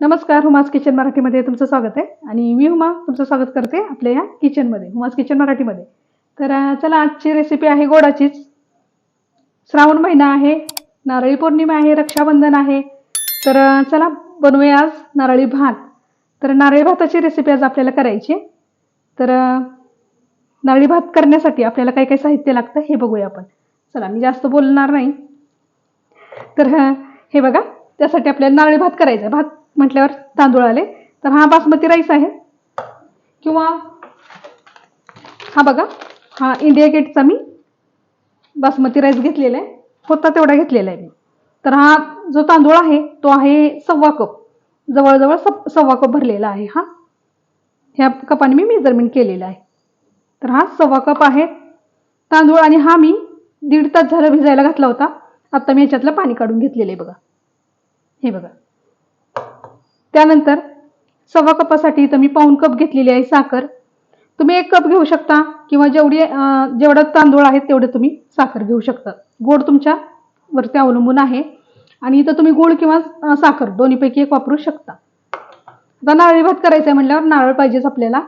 नमस्कार hummus kitchen मराठीमध्ये तुमचं स्वागत आहे. आणि मी हुमा तुमचं स्वागत करते आपल्या या किचनमध्ये हुमास किचन मराठीमध्ये. तर चला आजची रेसिपी आहे गोडाचीच. श्रावण महिना आहे नारळी पौर्णिमा आहे रक्षाबंधन आहे. तर चला बनवूया आज नारळी भात. तर नारळी भाताची रेसिपी आज आपल्याला करायची आहे. तर नारळी भात करण्यासाठी आपल्याला काय काय साहित्य लागतं हे बघूया आपण. चला मी जास्त बोलणार नाही. तर हे बघा त्यासाठी आपल्याला नारळी भात करायचा आहे. भात म्हटल्यावर तांदूळ आले. तर हा बासमती राईस आहे. किंवा हा बघा हा इंडिया गेटचा मी बासमती राईस घेतलेला आहे. होता तेवढा घेतलेला आहे मी. तर हा जो तांदूळ आहे तो आहे सव्वा कप. जवळजवळ सव सव्वा कप भरलेला आहे हा. ह्या कपाने मी मेजरमेंट केलेलं आहे. तर हा सव्वा कप आहे तांदूळ आणि हा मी दीड तास झालं भिजायला घातला होता. आत्ता मी ह्याच्यातलं पाणी काढून घेतलेलं आहे बघा. हे बघा. त्यानंतर सव्वा कपासाठी इथं मी पाऊण कप घेतलेली आहे साखर. तुम्ही एक कप घेऊ शकता किंवा जेवढी जेवढं तांदूळ आहेत तेवढं तुम्ही साखर घेऊ शकता. गोड तुमच्या वरती अवलंबून आहे. आणि इथं तुम्ही गोड किंवा साखर दोन्हीपैकी एक वापरू शकता. आता नारळी भात करायचा आहे म्हटल्यावर नारळ पाहिजेच आपल्याला.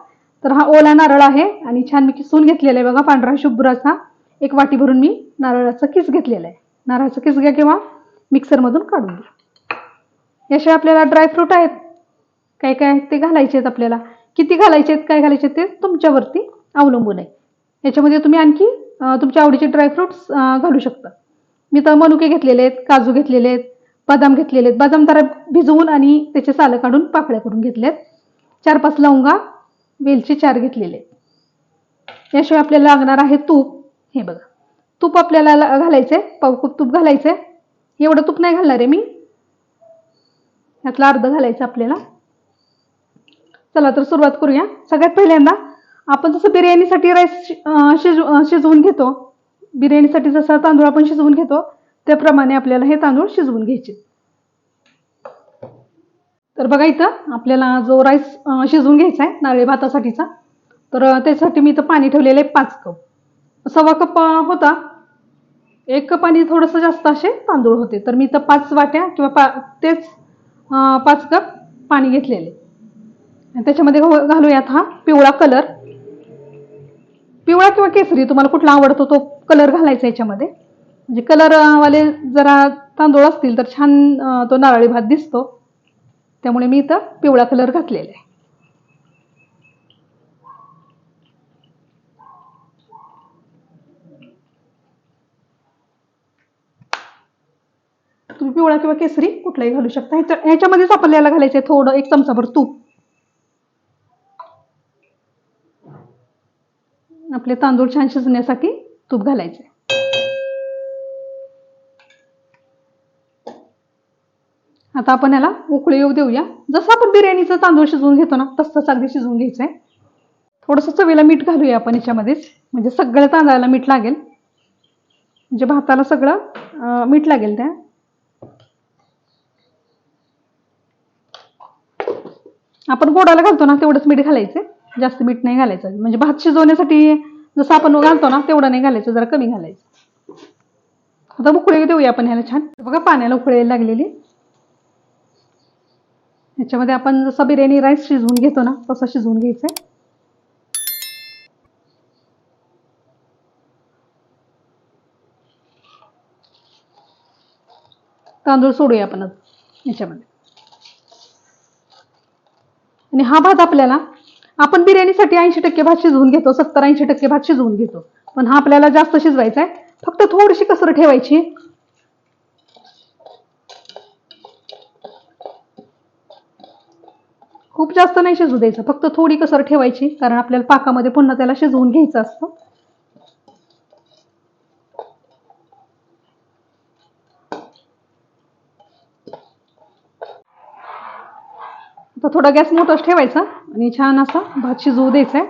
तर हा ओला नारळ आहे आणि छान मी किसून घेतलेला आहे बघा पांढरा शुभ्राचा एक वाटी भरून मी नारळाचा किस घेतलेला आहे. नारळाचा किस घ्या किंवा मिक्सरमधून काढून घ्या. याशिवाय आपल्याला ड्रायफ्रूट आहेत. काय काय आहेत ते घालायचे आहेत आपल्याला? किती घालायचे आहेत काय घालायचे आहेत ते तुमच्यावरती अवलंबून आहे. याच्यामध्ये तुम्ही आणखी तुमच्या आवडीचे ड्रायफ्रुट्स घालू शकता. मी तर मनुके घेतलेले आहेत काजू घेतलेले आहेत बदाम घेतलेले आहेत. बदाम तर भिजवून आणि त्याचे सालं काढून पाकळ्या करून घेतल्यात चार पाच लवंगा वेलचे चार घेतलेले आहेत. याशिवाय आपल्याला लागणार आहे तूप. हे बघा. तूप आपल्याला घालायचं आहे पाव खूप तूप आहे एवढं तूप नाही घालणार आहे मी. यातलं अर्ध घालायचं आपल्याला. चला तर सुरुवात करूया. सगळ्यात पहिल्यांदा आपण जसं बिर्याणीसाठी राईस शिजव शिजवून घेतो. बिर्याणीसाठी जसा तांदूळ आपण शिजवून घेतो त्याप्रमाणे आपल्याला हे तांदूळ शिजवून घ्यायचे. तर बघा इथं आपल्याला जो राईस शिजवून घ्यायचा आहे नारळी भातासाठीचा तर त्यासाठी मी इथं पाणी ठेवलेलं आहे पाच कप. सव्वा कप होता. एक कप आणि थोडंसं जास्त असे तांदूळ होते. तर मी इथं पाच वाट्या किंवा पा तेच पाच कप पाणी घेतलेले त्याच्यामध्ये घालूयात हा पिवळा कलर. पिवळा किंवा केसरी तुम्हाला कुठला आवडतो तो कलर घालायचा याच्यामध्ये. म्हणजे कलर वाले जरा तांदूळ असतील तर छान तो नारळी भात दिसतो. त्यामुळे मी इथं पिवळा कलर घातलेला आहे. तुम्ही पिवळा किंवा केसरी कुठलाही घालू शकता. ह्याच्या ह्याच्यामध्येच आपल्याला घालायचं आहे थोडं एक चमचाभर तूप. आपले तांदूळ छान शिजण्यासाठी तूप घालायचे. आता आपण याला उकळी येऊ देऊया. जसं आपण बिर्याणीचं तांदूळ शिजवून घेतो ना तसंच अगदी शिजवून घ्यायचं आहे थोडंसं चवीला मीठ घालूया आपण याच्यामध्येच. म्हणजे सगळ्या तांदळाला मीठ लागेल. म्हणजे भाताला सगळं मीठ लागेल त्या. आपण गोडाला घालतो ना तेवढंच मीठ घालायचं जास्त मीठ नाही घालायचं. म्हणजे भात शिजवण्यासाठी जसं आपण घालतो ना तेवढं नाही घालायचं जरा कमी घालायचं. आता उकळी देऊया आपण ह्याला छान. बघा पाण्याला उकळी लागलेली. ह्याच्यामध्ये आपण जसं बिर्याणी राईस शिजवून घेतो ना तसं शिजवून घ्यायचंय. तांदूळ सोडूया आपण याच्यामध्ये आणि हा भात आपल्याला आपण बिर्याणीसाठी ऐंशी टक्के भात शिजवून घेतो सत्तर ऐंशी टक्के भात शिजवून घेतो. पण हा आपल्याला जास्त शिजवायचा आहे फक्त थोडीशी कसर ठेवायची. खूप जास्त नाही शिजू द्यायचं फक्त थोडी कसर ठेवायची कारण आपल्याला पाकामध्ये पुन्हा त्याला शिजवून घ्यायचं असतं. आता थोडा गॅस मोठाच ठेवायचा. आणि छान असा भात शिजवू द्यायचा आहे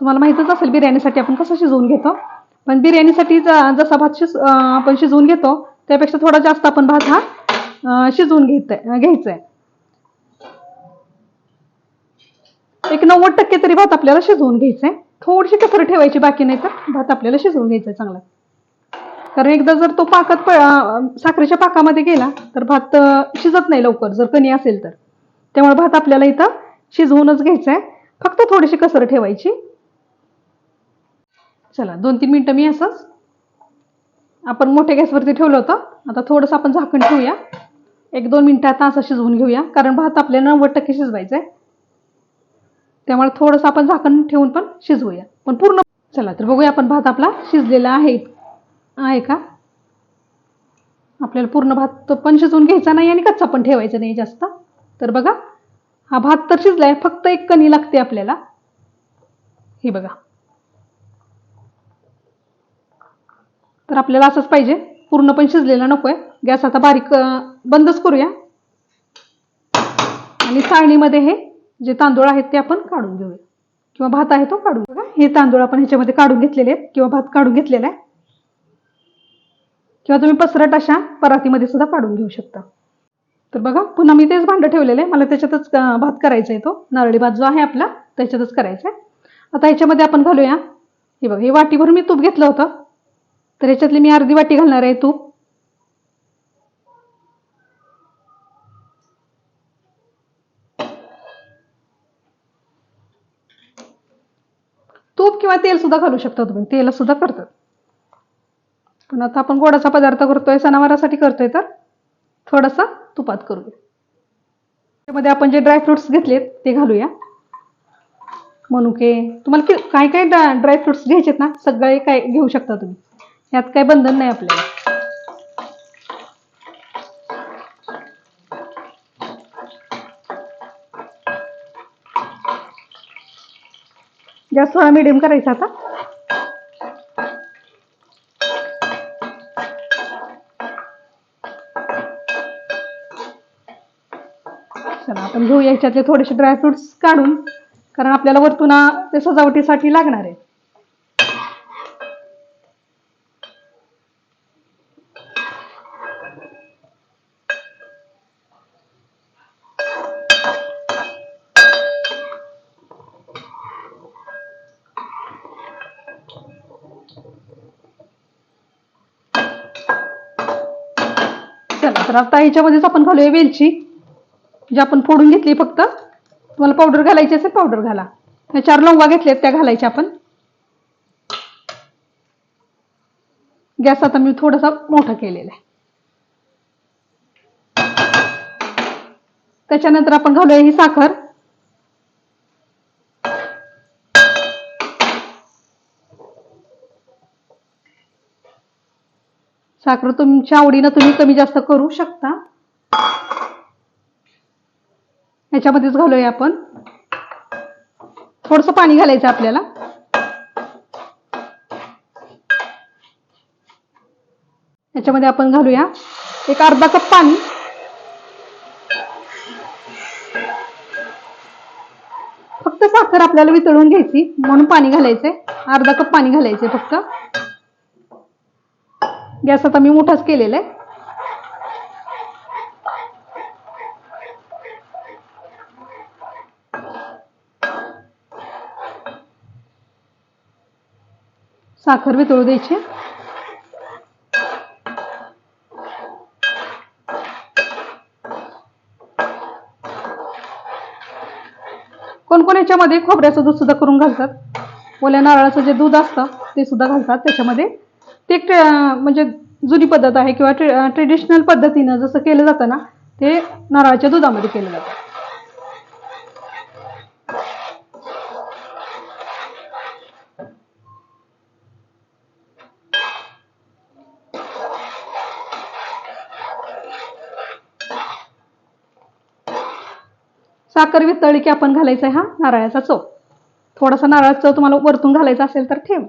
तुम्हाला माहीतच असेल बिर्याणीसाठी आपण कसं शिजवून घेतो. पण बिर्याणीसाठी जसा भात शिज आपण शिजवून घेतो त्यापेक्षा थोडा जास्त आपण भात हा शिजवून घेत घ्यायचा आहे एक नव्वद टक्के तरी भात आपल्याला शिजवून घ्यायचा आहे थोडीशी कसर ठेवायची बाकी नाही तर भात आपल्याला शिजवून घ्यायचा आहे चांगला. कारण एकदा जर तो पाकात प- साखरेच्या पाकामध्ये गेला तर भात शिजत नाही लवकर जर कणी असेल तर. त्यामुळे भात आपल्याला इथं शिजवूनच घ्यायचं आहे फक्त थोडीशी कसर ठेवायची. चला दोन तीन मिनटं मी असंच आपण मोठ्या गॅसवरती ठेवलं होतं. आता थोडंसं आपण झाकण ठेवूया. एक दोन मिनटं आता असं शिजवून घेऊया कारण भात आपल्याला नव्वद टक्के शिजवायचा आहे त्यामुळे थोडंसं आपण झाकण ठेवून पण शिजवूया. पण पूर्ण चला तर बघूया आपण भात आपला शिजलेला आहे. आहे का? आपल्याला पूर्ण भात पण शिजवून घ्यायचा नाही आणि कच्चा पण ठेवायचा नाही जास्त. तर बघा हा भात तर शिजलाय फक्त एक कणी लागते आपल्याला. हे बघा. तर आपल्याला असंच पाहिजे. पूर्ण पण शिजलेला नकोय. गॅस आता बारीक बंदच करूया. आणि चाळणीमध्ये हे जे तांदूळ आहेत ते आपण काढून घेऊया. किंवा भात आहे तो काढून बघा हे तांदूळ आपण ह्याच्यामध्ये काढून घेतलेले आहेत. किंवा भात काढून घेतलेला आहे. किंवा तुम्ही पसरट अशा परातीमध्ये सुद्धा काढून घेऊ शकता. तर बघा पुन्हा मी तेच भांडं ठेवलेलं. आहे मला त्याच्यातच भात करायचा आहे तो. नारळी भात जो आहे आपला त्याच्यातच करायचा आहे आता ह्याच्यामध्ये आपण घालूया. हे बघा हे वाटीभरून मी तूप घेतलं होतं. तर ह्याच्यातली मी अर्धी वाटी घालणार आहे तूप. तूप किंवा तेल सुद्धा घालू शकता तुम्ही. तेल सुद्धा करतात. पण आता आपण गोडाचा पदार्थ करतोय सणावारासाठी करतोय तर. थोडासा तुपात करूया. त्यामध्ये आपण जे ड्रायफ्रुट्स घेतलेत ते घालूया. मनुके तुम्हाला कि- काय काय ड्रायफ्रुट्स घ्यायचेत ना सगळे काय घेऊ शकता तुम्ही. यात काय बंधन नाही आपल्याला. गॅस थोडा मिडियम करायचा आता. चला आपण घेऊया याच्यातले थोडेसे ड्रायफ्रुट्स काढून कारण आपल्याला वरतून ते सजावटीसाठी लागणार आहे. चला तर आता ह्याच्यामध्येच आपण घालूया वेलची. जी आपण फोडून घेतली फक्त तुम्हाला पावडर घालायची असेल पावडर घाला. ह्या चार लवंगा घेतल्यात त्या घालायच्या आपण. गॅस आता मी थोडासा मोठा केलेला आहे. त्याच्यानंतर आपण घालूया ही साखर. साखर तुमच्या आवडीनं तुम्ही कमी जास्त करू शकता. ह्याच्यामध्येच घालूया आपण. थोडस पाणी घालायचं आपल्याला. याच्यामध्ये आपण घालूया. एक अर्धा कप पाणी. फक्त साखर आपल्याला वितळून घ्यायची म्हणून पाणी घालायचंय. अर्धा कप पाणी घालायचंय फक्त. गॅस आता मी मोठाच केलेला आहे साखर वितळू द्यायची. कोण कोण याच्यामध्ये खोबऱ्याचं दूध सुद्धा करून घालतात. ओल्या नारळाचं जे दूध असतं ते सुद्धा घालतात. त्याच्यामध्ये ते म्हणजे जुनी पद्धत आहे किंवा ट्रेडिशनल पद्धतीनं जसं केलं जातं ना ते नारळाच्या दुधामध्ये केलं जातं. साखर वितळली की आपण घालायचा आहे हा? नारळाचा चव. थोडासा नारळाचा चव तुम्हाला वरतून घालायचा असेल तर ठेव.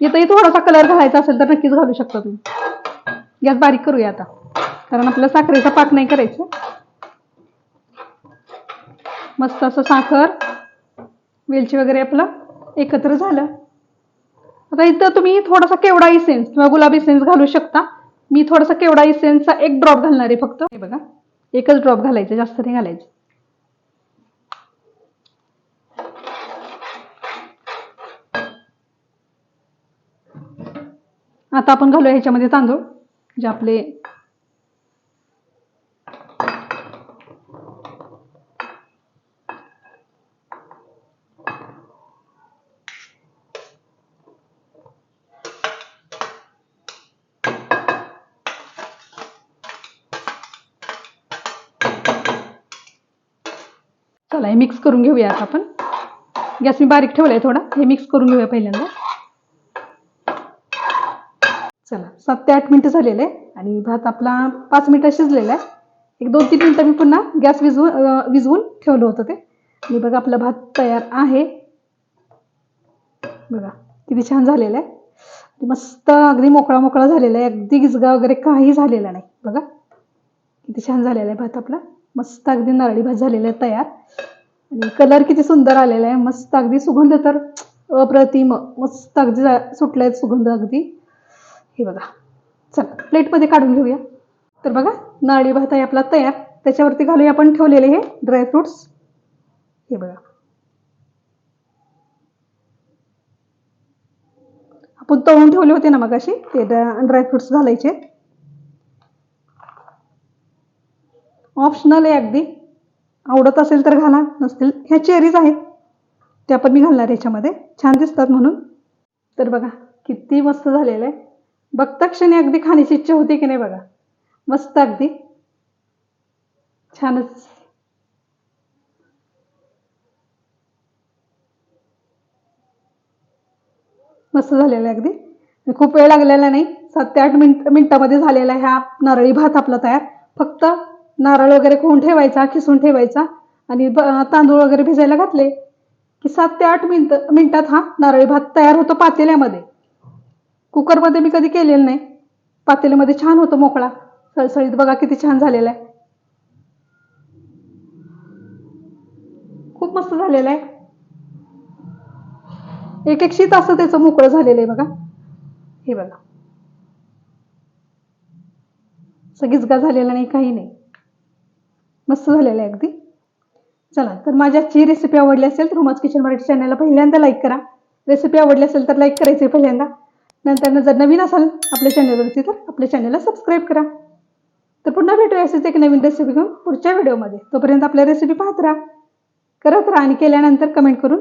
इथंही थोडासा कलर घालायचा असेल तर नक्कीच घालू शकता तुम्ही. गॅस बारीक करूया आता. कारण आपल्याला साखरेचा पाक नाही करायचं. मस्त असं साखर वेलची वगैरे आपलं एकत्र झालं. आता इथं तुम्ही थोडासा केवडा इसेन्स किंवा गुलाबी सेन्स घालू शकता. मी थोडासा केवडा इसेन्सचा एक ड्रॉप घालणार आहे फक्त. हे बघा. एकच ड्रॉप घालायचं जास्त नाही घालायचं. आता आपण घालूया ह्याच्यामध्ये तांदूळ. जे आपले चला हे मिक्स करून घेऊया आता आपण. गॅस मी बारीक ठेवलाय थोडा. हे मिक्स करून घेऊया पहिल्यांदा. चला सात ते आठ मिनटं झालेले आहे आणि भात आपला पाच मिनटं शिजलेला आहे. एक दोन तीन मिनटं मी पुन्हा गॅस विजवून विजवून ठेवलं होतं ते. आणि बघा आपला भात तयार आहे. बघा किती छान झालेला आहे. मस्त अगदी मोकळा मोकळा झालेला आहे. अगदी गिजगा वगैरे काही झालेला नाही. बघा किती छान झालेला आहे भात आपला. मस्त अगदी नारळी भात झालेला आहे तयार. आणि कलर किती सुंदर आलेला आहे. मस्त अगदी सुगंध तर अप्रतिम. मस्त अगदी सुटला आहे सुगंध अगदी. हे बघा. चला प्लेटमध्ये काढून घेऊया. तर बघा नारळी भात आहे आपला तयार. त्याच्यावरती घालूया आपण ठेवलेले हे ड्रायफ्रुट्स हे बघा. आपण तळून ठेवले होते ना मगाशी? ते ड्रायफ्रुट्स घालायचे. ऑप्शनल आहे अगदी. आवडत असेल तर घाला नसतील ह्या चेरीज आहेत. त्या पण मी घालणार याच्यामध्ये. छान दिसतात म्हणून. तर बघा किती मस्त झालेलं आहे. बघता क्षणी अगदी खाण्याची इच्छा होती की नाही बघा. मस्त अगदी. छानच. मस्त झालेलं आहे अगदी. खूप वेळ लागलेला नाही. सात ते आठ मिनिट मिनिटामध्ये झालेला आहे हा नारळी भात आपला तयार. फक्त नारळ वगैरे खोवून ठेवायचा खिसून ठेवायचा आणि ब- तांदूळ वगैरे भिजायला घातले की सात ते आठ मिनिट मिनिटात हा नारळी भात तयार होतो पातेल्यामध्ये. कुकरमध्ये मी कधी केलेलं नाही. पातेल्यामध्ये छान होतो मोकळा. सळसळीत बघा किती छान झालेला आहे. खूप मस्त झालेला आहे. एक एक शीत असं त्याचं मोकळं झालेलं आहे बघा. हे बघा. सगळीच झालेला नाही काही नाही. मस्त झालेलं आहे अगदी. चला तर माझी आजची रेसिपी आवडली असेल तर रुमाज किचन मराठी चॅनलला पहिल्यांदा लाईक करा. रेसिपी आवडली असेल तर लाईक करायची पहिल्यांदा. नंतर जर नवीन असाल आपल्या चॅनलवरती तर आपल्या चॅनलला सबस्क्राईब करा. तर पुन्हा भेटूया असेच एक नवीन रेसिपी घेऊन पुढच्या व्हिडिओमध्ये तोपर्यंत आपल्या रेसिपी पाहत राहा. करत राहा आणि केल्यानंतर कमेंट करून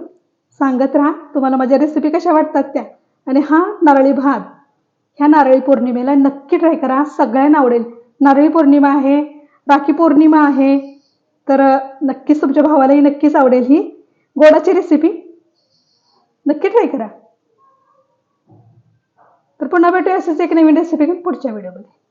सांगत राहा तुम्हाला माझ्या रेसिपी कशा वाटतात त्या. आणि हा नारळी भात. ह्या नारळी पौर्णिमेला नक्की ट्राय करा. सगळ्यांना आवडेल. नारळी पौर्णिमा आहे. राखी पौर्णिमा आहे तर नक्कीच तुमच्या भावालाही नक्कीच आवडेल ही. गोडाची रेसिपी नक्की ट्राय करा. तर पुन्हा भेटूया असेच एक नवीन रेसिपी घेऊन पुढच्या व्हिडिओमध्ये